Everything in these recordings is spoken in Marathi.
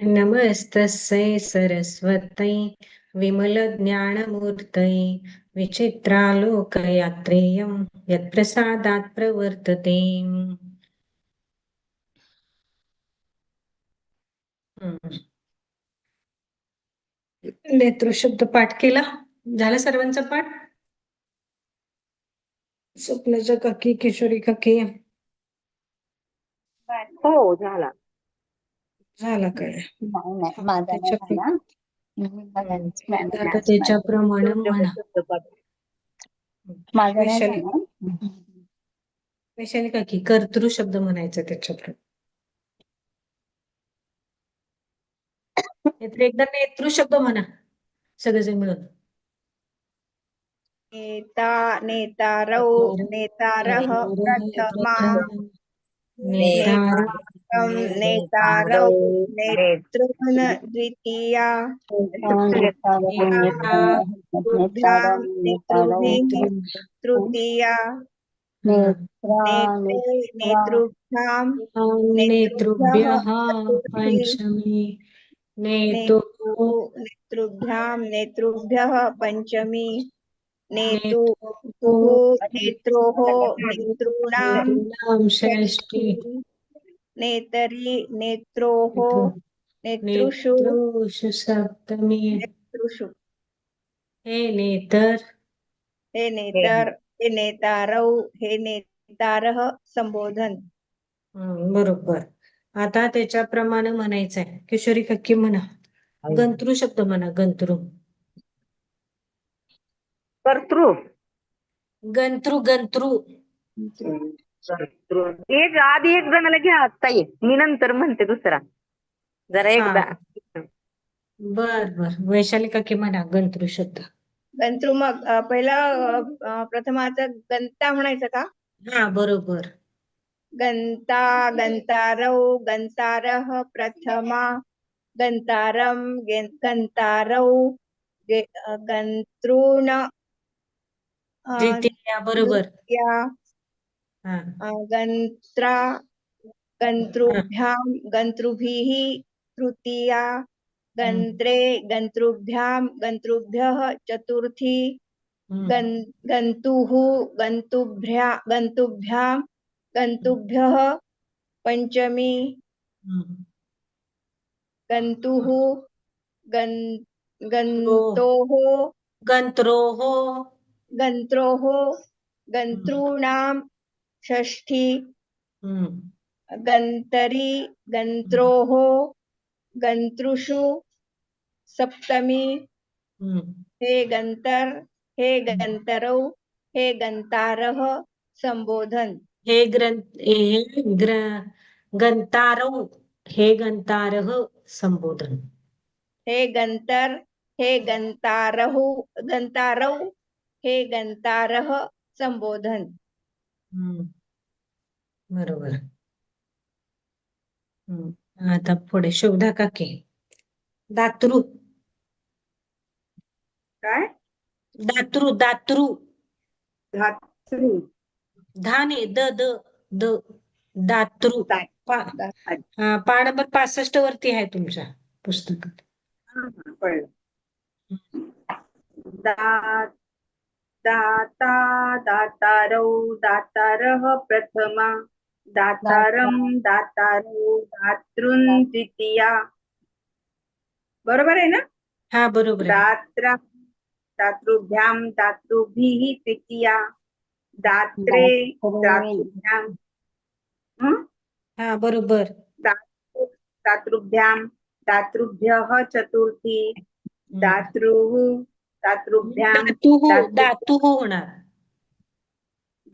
नमस्तस्यै सरस्वत्यै विमलज्ञानमूर्तये विचित्रालोकयात्रेयं यत्प्रसादात् प्रवर्तते। हम्म. नेत्रशब्द पाठ केला? झाला सर्वांचा पाठ? स्वप्नजा काकी किशोरी काकी हो झाला. झाला काय नाही नाही माझा नाही त्याच्या झाला. नाही. आता त्याच्याप्रमाणे म्हणा माझा नाही वैशाली झाला. हम्म. वैशाली काकी कर्तृ शब्द म्हणायचा त्याच्याप्रमाणे नाहीतर एकदा नेतृ शब्द म्हणा सगळेजण मिळून नेता नेतारौ नेतारः प्रथमा नेतारं नेतारौ नेतॄन् द्वितीया तृतीया नेतृभ्यां नेतृभ्यः पंचमी नेतु नेतु नेतृभ्यां नेतृभ्यः पञ्चमी नेतु नेत्रोः नेतॄणां षष्ठी नेतरि नेत्रोः नेतृषु नेतृषु सप्तमी। नेतृषु हे नेतर। हे नेतर हे नेतारौ हे नेतारः संबोधन। बरोबर. आता त्याच्याप्रमाणे म्हणायचं आहे किशोरी कक्की म्हणा गंतृ शब्द म्हणा गंतृ कर्तृ गंतृ गंतृ एक आधी एक जणाला घ्या ताई मी नंतर म्हणते दुसरा. जरा एकदा. बर बर. वैशाली काकी म्हणा गंतृ शब्द गंतृ मग अ, पहिला अ, प्रथमाचं गंता म्हणायचं का? हा बरोबर. गंता गंतारौ गंतारः प्रथमा गंतारं गे- गंतारौ गे- अ, गंतॄन् अ, द्वितीया बरोबर. द्वितीया अ, गंत्रा गंतृभ्यां गंतृभिः तृतीया गंत्रे गंतृभ्यां गंतृभ्यः चतुर्थी हं, गं गन्तुः गन्तुभ्या गन्तुभ्यां गन्तुभ्यः पञ्चमी. गन्तुः गन् गन्तोः गंत्रोः गन्त्रोः गन्तॄणां षष्ठी गन्तरी गन्त्रोः गन्तृषु सप्तमी हं. गन्तर हे गन्तरौ हे गन्तारः संबोधन हे ग्रंथ हे ग्र गंतारौ हे गंतारः संबोधन हे गंतर हे गंतारहु गंतारौ हे गंतारः संबोधन. बरोबर. आता पुढे शोधा काकी. दातृ. काय? दातृ दातृ. धातृ धाने द द द. दातृ. दा- पा हा नंबर पासष्ट वरती आहे तुमच्या पुस्तकात. दा- दाता दातारौ दातारः प्रथमा. दातारं दातारौ. दातॄन् द्वितीया बरोबर आहे ना? हा बरोबर आहे. दात्रा दातृभ्यां दातृभिः तृतीया. दात्रे दातृभ्यां. हं? बरोबर. दातृ दातृभ्यां चतुर्थी. दातृः दातृभ्यां धातुः दातृ- होणार.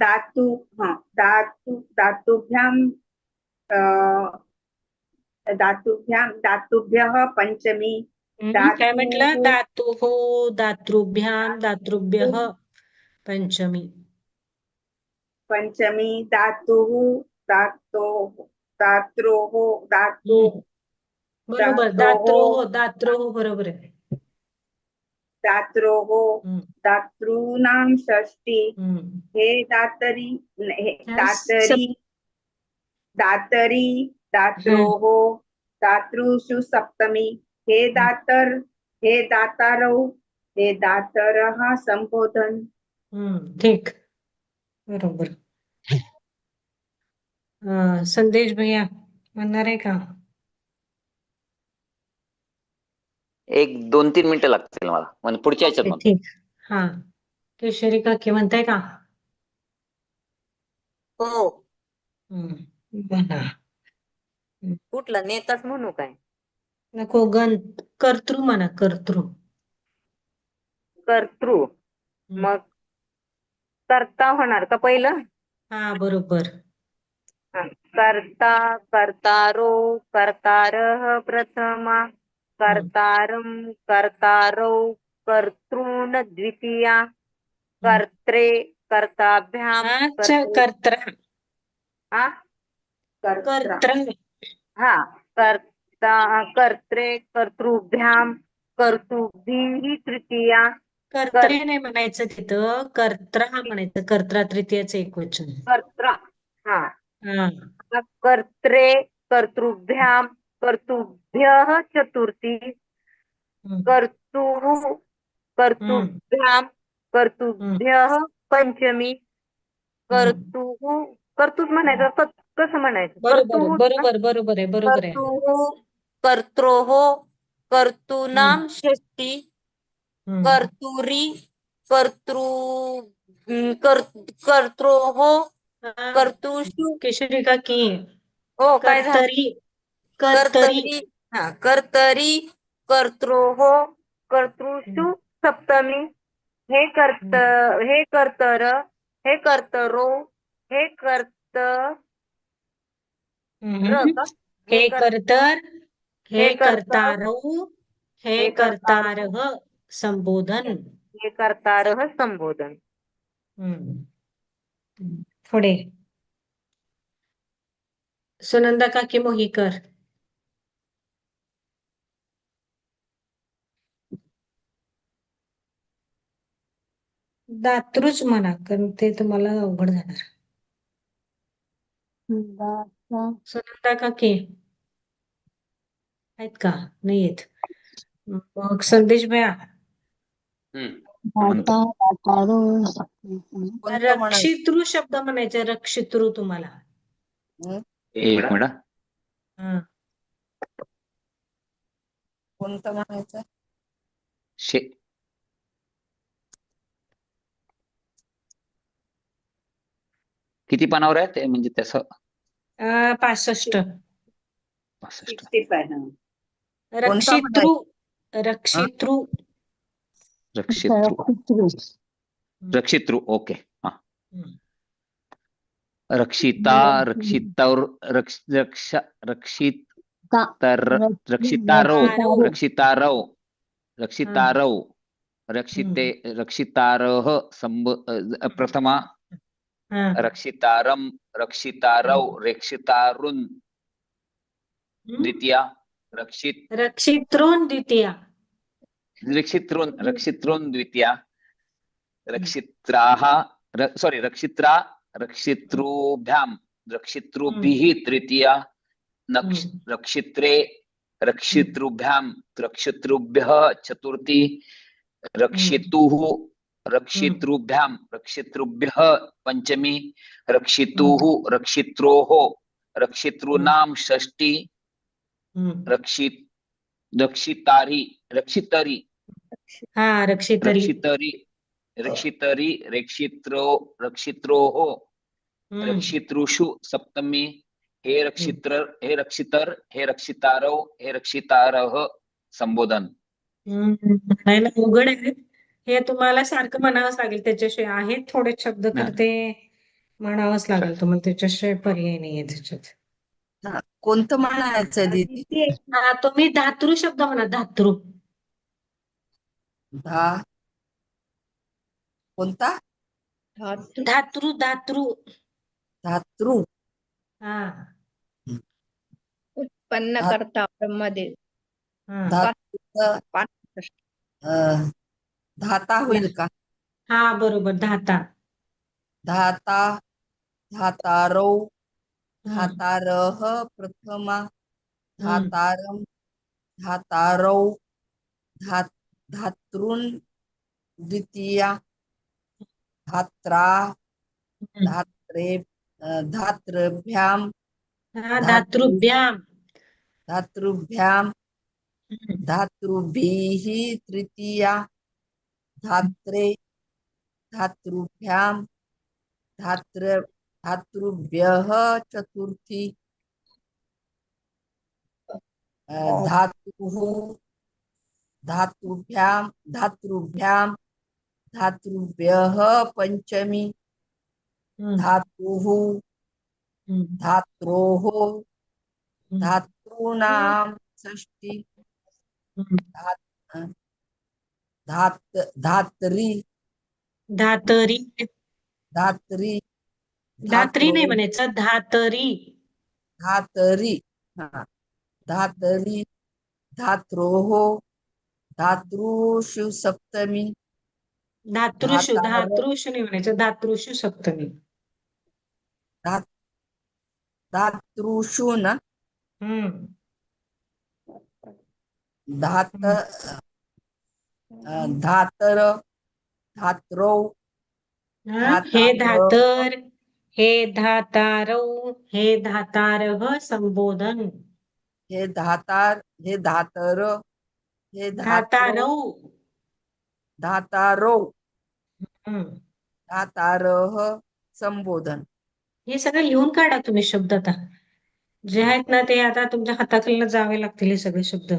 दातु हं अं, दातुभ्यां दातुभ्यः पञ्चमी हं, काय धातुः- म्हटलं धातुः दातृभ्यां दातृभ्यः पंचमी पञ्चमी धातुः धातोः दात्रोः धातु हं. बरोबर दात्रोः. दात्रोः दात्रोः बरोबर आहे दात्रोः हं, दातॄणां षष्ठी हे दातरी हे हा, दातरी दातरी दात्रोः दातृषु सप्तमी हे दातर हे दातारौ हे दातरः संबोधन। हम्म ठीक। बरोबर। संदेश भैया म्हणणार आहे का? एक दोन तीन मिनिटं लागतील मला. म्हणजे पुढच्या ओके, ह्याच्यात ठीक. हा. केशरी काकी म्हणताय का? हो. हम्म. कुठला? नेताच म्हणू काय? नको गण कर्तृ म्हणा कर्तृ. कर्तृ. मग कर्ता होणार का पहिलं? हा बरोबर. हा. कर्ता कर्तारो कर्तारः प्रथमा. कर्तारं कर्तारौ कर्तॄन् द्वितीया कर्त्रे कर्ताभ्याम कर्त्रा। हा कर्त्रा। कर्त्रा। हा कर्ता कर्त्रे कर्तृभ्याम कर्तृभिः तृतीया। कर्त्रे नाही म्हणायचं तिथं कर्त्रा म्हणायचं कर्त्रा तृतीयाचं एकवचन कर्त्रा हा. हा. कर्त्रे कर्तृभ्याम कर्तृभ्यः चतुर्थी. कर्तुः कर्तृभ्याम कर्तृभ्यः पंचमी कर्तुः कर्तुच म्हणायचं कसं म्हणायचं? बरोबर कर्तुः बरोबर बरोबर आहे बरोबर आहे. कर्तुः कर्त्रोः कर्तॄणां षष्ठी। हम्म. कर्तुरी कर्तृ कर- कर्त्रोः हा, कर्तुषु। केशरी काकी हो काय झालं? कर्तरी कर्तरी कर्तरी हा कर्तरी कर्त्रोः कर्तृषु सप्तमी हे कर्त हे कर्तर हे कर्तरो हे कर्त? हे कर- कर्तर हे कर्ता- कर्तारौ हे हे कर्तार- कर्तारः संबोधन. हे कर्तारः संबोधन. पुढे. सुनंदा काकी मोहीकर. दातृच म्हणा कारण ते तुम्हाला अवघड जाणार. सुनंदा काकी. आहेत का? नाही येत. मग संदेश भैया. रक्षितृ शब्द म्हणायचे रक्षितृ तुम्हाला. एक मिनिट हा. कोणतं म्हणायचं? किती पानावर आहे ते? म्हणजे तसं अं, पासष्ट. पासष्ट. सिक्स्टी फाय रक्षितृ रक्षितृ. रक्षितृ. रक्षितृ ओके. हा. रक्षिता रक्षितौर रक्ष रक्षा रक्षित तर रक्षितारौ रक्षितारौ. रक्षितारौ रक्षितारौ रक्षिते रक्षितारः संब प्रथमा हा. रक्षितारं रक्षितारौ रक्षितारुन् द्वितीया रक्षित रक्षितृन् द्वितीया. रक्षितृन् रक्षितृन् द्वितीया। रक्षित्राः सॉरी रक्षित्रा रक्षितृभ्यां रक्षितृभिः तृतीया. रक्षित्रे रक्षितृभ्यां रक्षितृभ्यः चतुर्थी रक्षितुः रक्षितृभ्यां रक्षितृभ्यः पञ्चमी रक्षितुः रक्षित्रोः षष्ठी हम्म. रक्षित रक्षितारी रक्षितरी. हा रक्षितरी. रक्षितरी रक्षितरी रक्षित्रो रक्षित्रोः. रक्षितृषु सप्तमी हे रक्षित्र हे रक्षितर हे रक्षितारौ हे रक्षितारः संबोधन. म्हणायला अवघड आहे. हे तुम्हाला सारखं म्हणावंच लागेल त्याच्याशिवाय आहेत थोडे शब्द तर नाही. ते म्हणावंच लागेल तुम्हाला त्याच्याशिवाय पर्याय नाहीये त्याच्यात. हा, कोणतं म्हणायचं दीदी? हा तुम्ही धातृ शब्द म्हणा धातृ धा. कोणता? धातृ धातृ धातृ हा. उत्पन्न करता ब्रह्मदेव हा अं, धाता होईल का हा बरोबर धाता धाता धातारौ हम्म. धातारः प्रथमा धातारम धातारौ धा धातॄन् द्वितीया धात्रा हम्म. धात्रे अं, धातृभ्यां हा धातृभ्याम धातृभ्यां हम्म. धातृभिः तृतीया धात्रे धातृभ्यां धातृ धातृभ्यः चतुर्थी धातुः धातुभ्यां धातृभ्यां धातृभ्यः पञ्चमी हम्म. धातुः. धात्रोः हम्म. धातॄणां षष्ठी हम्म. धात धात्री. धातरी. धात्री. धात्री नाही म्हणायचं धातरी. धातरी. हा. धातरी. धात्रोः धातृषु सप्तमी. धातृषु धातृषु नाही म्हणायचं धातृषु सप्तमी. धातृषु न? हम्म. धात धातर धात्रौ. हा, धातार- हे धातारौ हे धातारः संबोधन. हे धातार हे धातर हे धातारौ. धात्रौ. धातारौ. हम्म. धातारः संबोधन. हे सगळं लिहून काढा तुम्ही शब्द आता. जे आहेत ना ते आता तुमच्या हाताखालनं जावे लागतील हे सगळे शब्द.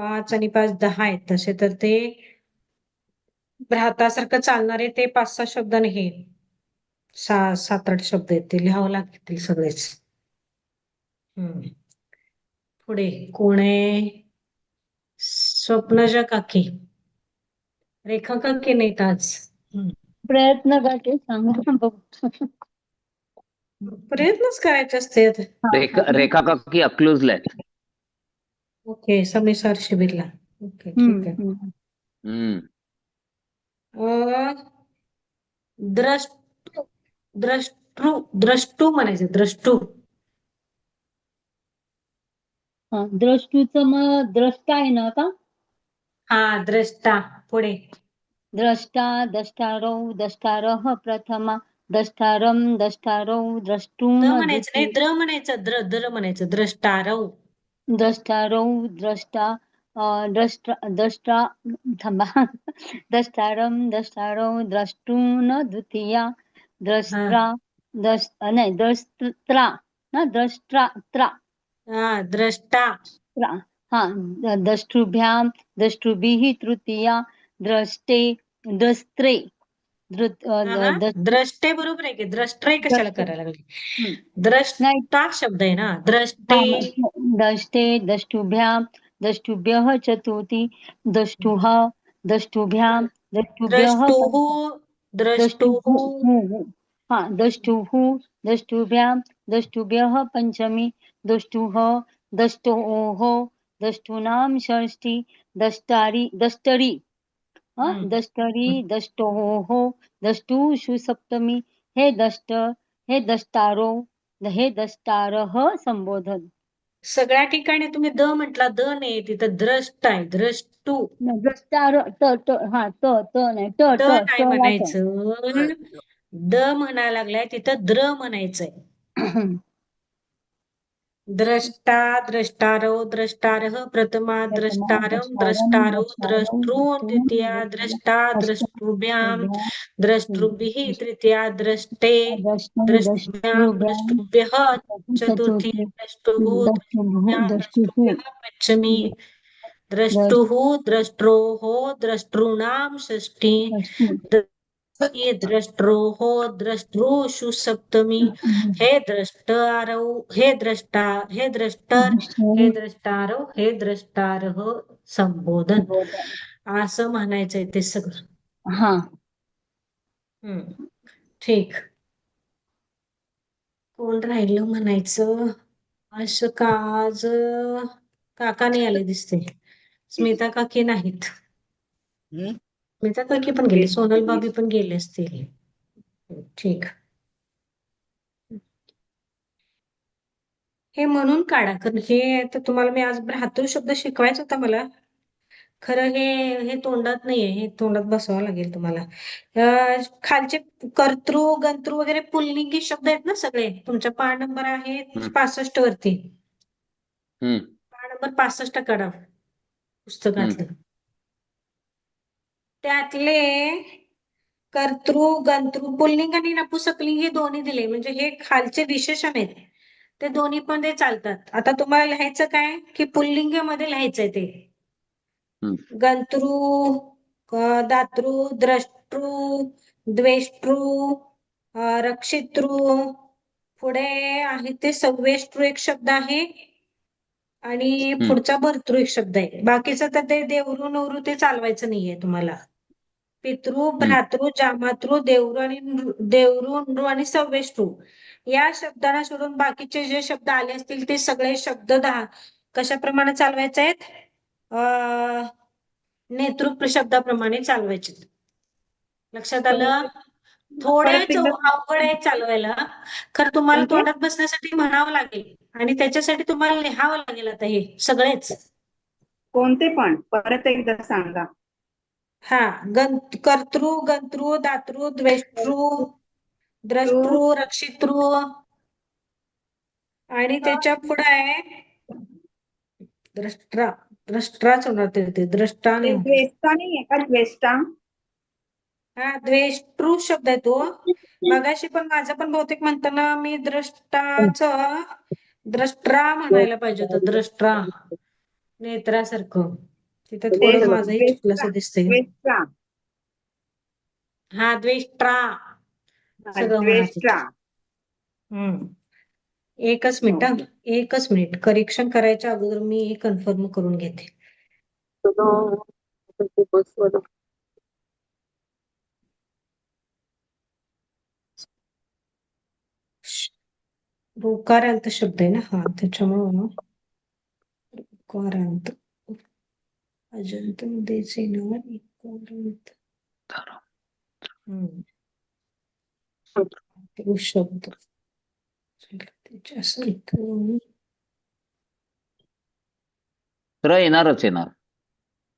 पाच आणि पाच दहा आहेत तसे तर ते भ्रातासारखं चालणारे ते पाच सहा शब्द नाही. सहा सात आठ शब्द आहेत ते लिहावं लागतील सगळेच. हम्म. पुढे कोण आहे? स्वप्नजा काकी. रेखा काकी नाहीत आज. प्रयत्न करते सांगा प्रयत्नच करायचे असते रेखा रेखा काकी अकलूजला आहेत. ओके समीसार शिबिरला. ओके ठीक आहे. हम्म. हम्म. अ, द्रष्टू द्रष्टू द्रष्टू म्हणायचं द्रष्टू. हा, द्रष्टूचं मग द्रष्टा आहे ना का हा द्रष्टा पुढे. द्रष्टा द्रष्टारौ द्रष्टारः प्रथमा द्रष्टारं द्रष्टारौ द्रष्टून द म्हणायचं नाही द्र म्हणायचं द्र द्र म्हणायचं द्रष्टारव द्रष्टारौ द्रष्टा द्रष्टा द्रष्टा थांबा. द्रष्टारं द्रष्टारौ द्रष्टून द्वितीया द्रष्ट्रा द्रष् नाही द्रष्ट्रा ना द्रष्ट्रा त्रा. हा द्रष्टा. हा द- द्रष्टृभ्यां द्रष्टृभिः तृतीया द्रष्टे द्रस्त्रे. द्रष्टे बरोबर आहे की द्रष्ट्रे कशाला द्रष्टे. करायला लागली हम्म. द्रष्टा शब्द आहे ना द्रष्टे हा, दष्टे दष्टुभ्यां दष्टुभ्यः चतुर्थी दष्टुः दष्टुभ्यां दष्टुभ्यः द्रष्टुः द्रष्टुः दष्टुः हा दष्टुः दष्टुभ्यां दष्टुभ्यः पञ्चमी दष्टुः दष्टोः दष्टूनां षष्ठी दष्टारी दष्टरी हा? हम्म. दष्टरी दष्टोः दष्टुषु सप्तमी हे दष्ट हे दष्टारो हे दष्टारः संबोधन. सगळ्या ठिकाणी तुम्ही द म्हटला. द नाही तिथं द्रष्ट आहे. द्रष्टू. दष्टार त त हा त त नाही. ट द ट नाही ट ला ट. म्हणायचं द म्हणायला लागलाय तिथं द्र म्हणायचंय. द्रष्टा द्रष्टारो द्रष्टारः प्रथमा द्रष्टारं द्रष्टारो द्रष्टॄन् द्वितीया द्रष्टा द्रष्टृभ्यां द्रष्टृभिः तृतीया द्रष्टे द्रष्टुभ्यां द्रष्टुभ्यः चतुर्थी द्रष्टुः द्रष्टुभ्यां द्रष्टुः द्रष्ट्रोः द्रष्टॄणां षष्ठी ये द्रष्ट्रोः द्रष्टृषु सप्तमी. हे द्रष्टारौ हे द्रष्टा हे द्रष्टर हे द्रष्टारौ हे द्रष्टारः संबोधन. असं म्हणायचंय ते सगळं. हा. हम्म. ठीक. कोण राहिलं म्हणायचं? असं का आज काका नाही आले दिसते. स्मिता काकी नाहीत. स्मिता काकी पण गेली. सोनल भाभी पण गेले असतील. ठीक. हे म्हणून काढा. कारण हे तर तुम्हाला मी आज भ्रातृ शब्द शिकवायचा होता मला. खरं हे हे तोंडात नाहीये. हे तोंडात बसवावं लागेल तुम्हाला. खालचे कर्तृ गंतृ वगैरे पुल्लिंगी शब्द आहेत ना सगळे. तुमचा पान नंबर आहे. पासष्ट वरती. पान नंबर पासष्ट काढा. पुस्तकातलं. त्यातले कर्तृ गंतृ पुल्लिंग आणि नपुंसकलिंग हे दोन्ही दिले. म्हणजे हे खालचे विशेषण आहेत. ते दोन्ही पण ते चालतात. आता तुम्हाला लिहायचं काय? की पुल्लिंगमध्ये लिहायचंय ते. गंतृ दातृ द्रष्टृ द्वेष्टृ रक्षितृ पुढे आहे ते सव्वेष्टृ एक शब्द आहे. आणि. पुढचा भर्तृ एक शब्द आहे. बाकीचं तर ते देवरू नवरू ते चालवायचं नाहीये तुम्हाला. पितृ भ्रातृ जामातृ देवरू आणि देवरू नृ आणि सव्वेष्टृ या शब्दांना सोडून बाकीचे जे शब्द आले असतील ते सगळे शब्द दहा कशाप्रमाणे चालवायचे आहेत? अं, नेतृत्व शब्दाप्रमाणे चालवायचे. लक्षात आलं? थोडे परत एकदा- अवघड आहे चालवायला. खरं तुम्हाला? तोंडात बसण्यासाठी म्हणावं लागेल. आणि त्याच्यासाठी तुम्हाला लिहावं लागेल आता हे सगळेच. कोणते पण? परत एकदा सांगा. हा गंत कर्तृ गंतृ दातृ द्वेष्टृ द्रष्टृ रक्षितृ. आणि त्याच्या पुढे आहे द्रष्ट्रा द्रष्ट्राच होणार ते द्रष्टा नाही. द्वेष्टा नाहीये का? द्वेष्टा? हा द्वेष्टृ शब्द आहे तो. मगाशी पण माझं पण बहुतेक म्हणताना मी द्रष्टाच द्रष्ट्रा म्हणायला पाहिजे होतं द्रष्ट्रा नेत्रासारखं. तिथं थोडं माझंही. चुकलं दिसतंय. द्वेष्टा हा द्वेष्ट्रा सगळं द्वेष्टा हम्म. एकच मिनिट हा. एकच मिनिट. करेक्शन करायच्या अगोदर मी हे कन्फर्म करून घेते. ऋकारांत शब्द आहे ना? हा त्याच्यामुळं. ऋकारांत हम्म. तो शब्द त्याच्यासारखं र येणारच येणार.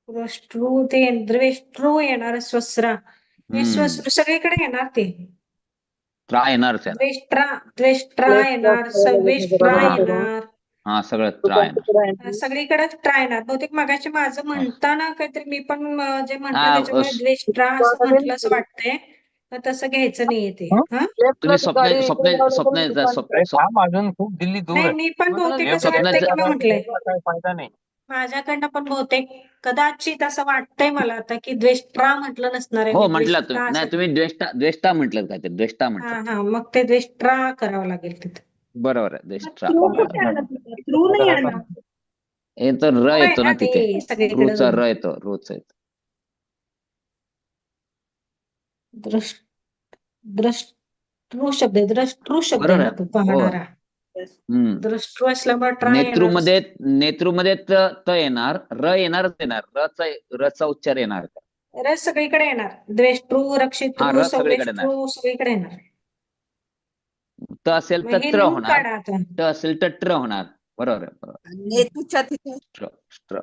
द्रष्टृ ते द्वेष्टृ येणार स्वस्रा. हे. स्वस्र सगळीकडे येणार ते. त्रा येणारच येणार. द्वेष्ट्रा द्वेष्ट्रा येणार सव्वेष्ट्रा येणार. हा सगळं सगळीकडे ट्रा येणार बहुतेक मगाशी माझं म्हणताना काहीतरी मी पण जे म्हटलं हा, त्याच्यामुळे अस- द्वेष्ट्रा असं म्हटलं असं वाटतंय. तर तसं घ्यायचं नाहीये ते. हा? तुम्ही स्वप्न स्वप्न स्वप्न स्वप्न अरे थांब अजून खूप दिल्ली दूर नाही आहे. मी पण बहुतेक हे असं वाटतंय की स्वप्नाचं- मी म्हटलंय. काही फायदा नाही. माझ्याकडनं पण बहुतेक कदाचित असं वाटतंय मला आता की द्वेष्ट्रा म्हटलं नसणार आहे हो मी म्हटलं द्वेष्ट्रा तुम्ही असं- नाही तुम्ही द्वेष्टा द्वेष्टा म्हटलं काय ते द्वेष्टा हा म्हटलं. हा मग ते द्वेष्ट्रा करावं लागेल तिथं. बरोबर आहे द्वेष्टा थ्रू कुठे आलं तिथे? थ्रू नाही आलं हे तर र येतो ना तिथे. सगळीकडे रोचा र येतो रोच येतो द्रष्ट द्रष्टृ शब्द आहे द्रष्टृ शब्द आहे बरोबर ना आहे. तो पाहणारा. हम्म. द्रष्टृ असल्यामुळे ट्राय नेतृमध्ये नेतृमध्ये त त येणार र येणारच येणार. रचा रचा उच्चार येणार रस सगळीकडे येणार. द्वेष्टृ हा, रक्षितृ रस सगळीकडे सव्वेष्टृ सगळीकडे येणार. त असेल तर त्र लिहून होणार. ट असेल तर ट्र होणार. बरोबर ट्र ट्र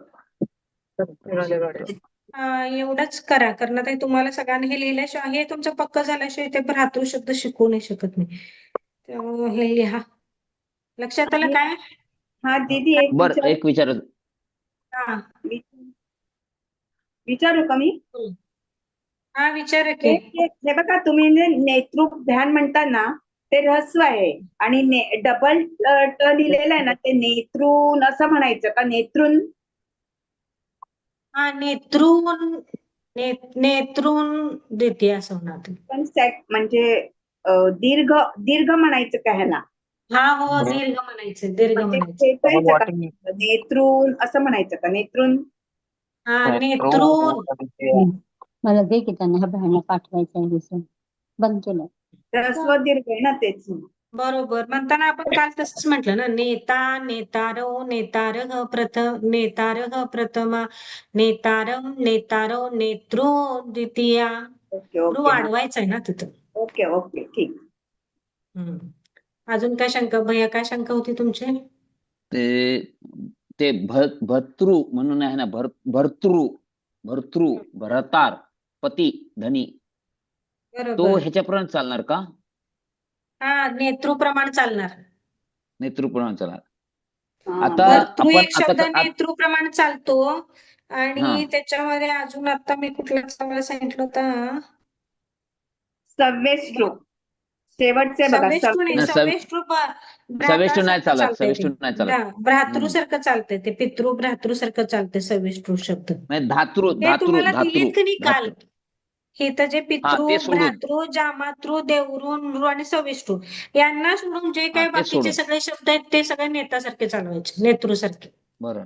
हा, एवढंच करा कारण आता हे तुम्हाला सगळ्यांना हे लिहिल्याशिवाय हे तुमचं पक्क झाल्याशिवाय ते भ्रातृ शब्द शिकवू नाही शकत त्यामुळे हे लिहा. लक्षात आलं काय? हा दीदी एक बर विचार- एक विचार. हा. विचारू का मी? हा. विचार हे की हे- बघा तुम्ही नेतृत्व ध्यान म्हणता ना ते ऱ्हस्व आहे. आणि ने- डबल ट लिहिलेलं आहे ना ते नेतृन असं म्हणायचं का? नेतृन हा नेतृन ने देते असं. पण सेक म्हणजे अ, दीर्घ दीर्घ म्हणायचं का ह्याला? हा हो दीर्घ म्हणायचं दीर्घ म्हणजे म्हणायचं. खेचायचं का वाटेल नेतृन असं म्हणायचं का? नेतृन हा नेतृन मला दे की त्यांना ह्या पाठवायचं आहे दुसरं बंद केलं. ह्रस्व दीर्घ आहे ना तेच बरोबर. म्हणताना आपण काल तसंच म्हटलं ना नेता नेतारो नेतारः प्रथम नेतारः प्रथमा नेतारम नेतारो नेतृ द्वितीया. ओके रू ओके. वाढवायचं आहे ना तिथं. Okay okay. ठीक. हम्म. अजून काय शंका भैया काय शंका होती तुमची? ते ते भ भर्तृ म्हणून आहे ना भर भर्तृ भर्तृ भरतार पती धनी तो बरोबर ह्याच्याप्रमाणे चालणार का? हा नेतृप्रमाण चालणार. नेतृप्रमाणे चालणार. आता भर्तृ आपण एक शब्द आता- नेतृप्रमाण चालतो आणि. त्याच्यामध्ये अजून आता मी कुठला चांगला सांगितलं होता? सव्वेष्टू. शेवटचे बघा सवेष्टू नाही नाही, सव- सवेष्टू ब- सवेष्टू नाही भ्रातासारखं चालत ते. नाही चालत. भ्रा- भ्रातृसारखं चालतंय ते पितृ भ्रातृसारखं चालतंय सवेष्टू शब्द. म्हणजे धातृ ते धातृ तुम्हाला धातृ दिलीत की नाही काल? धातृ. हे तर जे पितृ ते सोडून. भ्रातृ जामातृ देवरू नृ आणि सविष्टू यांना सोडून जे काही ते बाकीचे सोडून. सगळे शब्द आहेत ते सगळे नेतासारखे चालवायचे नेतृसारखे. बरोबर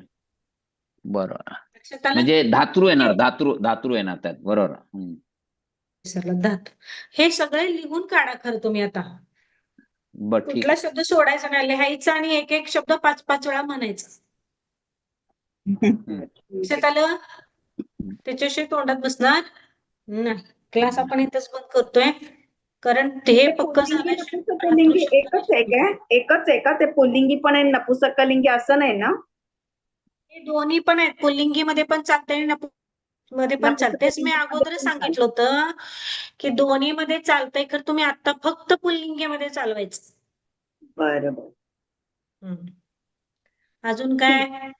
बरोबर लक्षात आलं? म्हणजे धातृ येणार धातृ धातृ येणार त्यात. बरोबर. हम्म. विसरलं धातू. हे सगळे लिहून काढा खरं तुम्ही आता. बर ठीक कुठला शब्द सोडायचा नाही लिहायचा आणि एक एक शब्द पाच पाच वेळा म्हणायचा. लक्षात आलं? त्याच्याशिवाय तोंडात बसणार? नाही. क्लास आपण इथंच बंद करतोय. कारण हे पक्क पुल्लिंगी एकच आहे का एकच आहे का? ते पुल्लिंगी पण आहे नपुसकलिंगी असं नाही ना? हे दोन्ही पण आहेत. पुल्लिंगी मध्ये पण चालते आणि नपु मध्ये पण चालते तेच मी नपुसकलिंगी अगोदरमध्ये पण सांगितलं होतं की दोन्ही मध्ये चालतंय. तर तुम्ही आता फक्त पुल्लिंगी मध्ये चालवायचं. बरं बरं हम्म. अजून काय?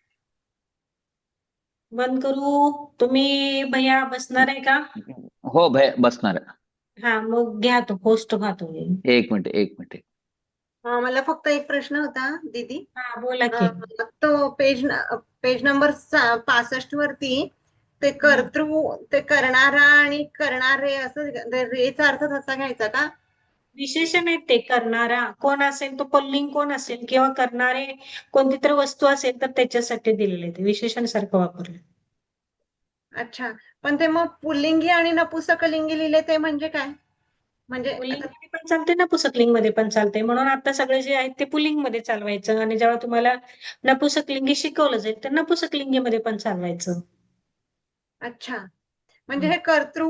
बंद करू? तुम्ही भैया बसणार आहे का? हो भय बसणार आहे. हा मग घ्या तो होस्ट तुम्ही एक मिनिट एक मिनिट. हा, मला फक्त एक प्रश्न होता दीदी. हा बोला की. अं, तो पेज पेज नंबर पासष्ट वरती ते कर्तृ ते करणारा आणि करणारे असं ते रेचा अर्थ तसा घ्यायचा का? विशेषण आहेत ते करणारा. कोण असेल तो पुल्लिंग कोण असेल किंवा करणारे कोणती तर वस्तू असेल तर त्याच्यासाठी दिलेले ते विशेषण सारखं वापरलं. अच्छा. पण ते मग पुल्लिंगी आणि नपुसकलिंगी लिहिले ते म्हणजे काय? म्हणजे पुल्लिंग आता- मध्ये पण चालते नपुसकलिंगमध्ये पण चालते. म्हणून आता सगळे जे आहेत ते पुल्लिंगमध्ये चालवायचं. आणि जेव्हा तुम्हाला नपुसकलिंगी शिकवलं जाईल तर नपुसकलिंगी मध्ये पण चालवायचं. अच्छा. म्हणजे हे कर्तृ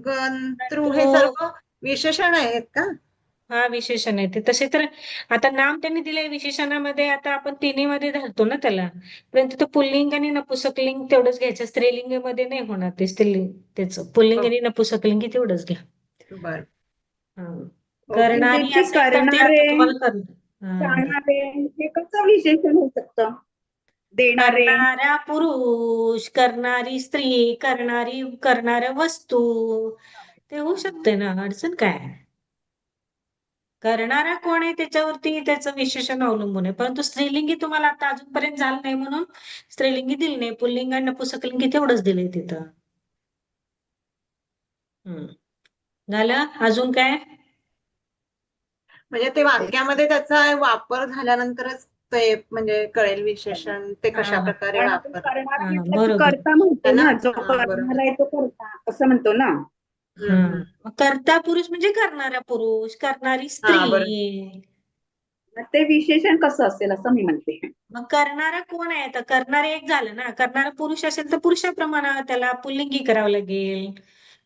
गंतृ हे. सर्व विशेषण आहेत का? हा विशेषण आहे ते तसे तर आता नाम त्यांनी दिलंय विशेषणामध्ये आता आपण तिन्ही मध्ये धरतो ना त्याला. परंतु ते पुल्लिंग आणि नपुसकलिंग तेवढंच घ्यायचं. स्त्रीलिंगमध्ये नाही होणार ते स्त्रीलिंग त्याचं. पुल्लिंग आणि नपुसकलिंगी तेवढंच घ्या. हा. करणारी हा. हे कसं विशेषण होऊ शकतं? देणारे करणारा पुरुष करणारी स्त्री करणारी करणाऱ्या वस्तू. ते होऊ शकते ना अडचण काय? करणारा कोण आहे त्याच्यावरती त्याचं विशेषण अवलंबून आहे. परंतु स्त्रीलिंगी तुम्हाला आता अजूनपर्यंत झालं नाही म्हणून स्त्रीलिंगी दिली नाही. पुल्लिंग आणि नपुसकलिंगी तेवढंच दिलंय तिथं. हम्म. झालं? अजून काय? म्हणजे ते वाक्यामध्ये त्याचा वापर झाल्यानंतरच ते म्हणजे कळेल विशेषण ते कशा. प्रकारे वापर. करता म्हणतो ना जो. करणारा आहे तो करता असं म्हणतो ना. हम्म. करता पुरुष म्हणजे करणारा पुरुष करणारी हा. स्त्री. मग ते विशेषण कसं असेल असं मी म्हणते. मग करणारा कोण आहे? आता करणारे एक झालं ना. करणारा पुरुष असेल तर पुरुषाप्रमाणे त्याला पुल्लिंगी करावं लागेल.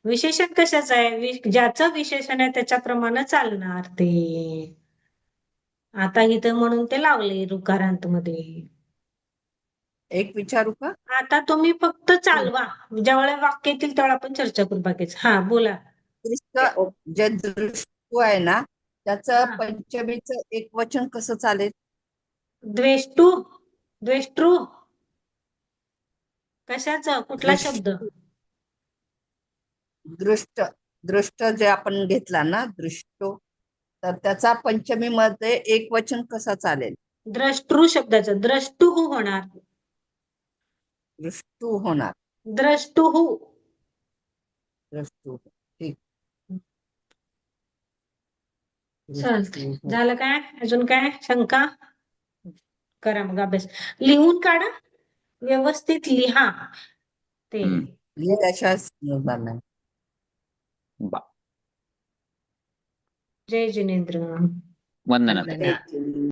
विशेषण कशाचं आहे? वि- ज्याचं विशेषण आहे त्याच्याप्रमाणे चालणार ते. आता इथं म्हणून ते लावले ऋकारांत मध्ये एक विचारू का? आता तुम्ही फक्त चालवा. ज्यावेळेला वाक्य येतील त्यावेळेला आपण चर्चा करू बाकीच. हा बोला. दृष्ट जे दृष्टू आहे ना त्याचं. पंचमीचं एक वचन कसं चालेल? द्वेष्टू द्वेष्टृ. कशाचं? कुठला. शब्द? दृष्ट. दृष्ट जे आपण घेतला ना दृष्टो तर त्याचा पंचमी मध्ये एक वचन कसा चालेल? द्रष्टृ शब्दाचं. द्रष्टुः होणार. दृष्टू होणार. द्रष्टुः दृष्टू. ठीक. चालतंय. दृष्टू. झालं काय? अजून काय? शंका? करा मग अभ्यास. लिहून काढा. व्यवस्थित लिहा. ते. जय जिनेंद्र. वंदना.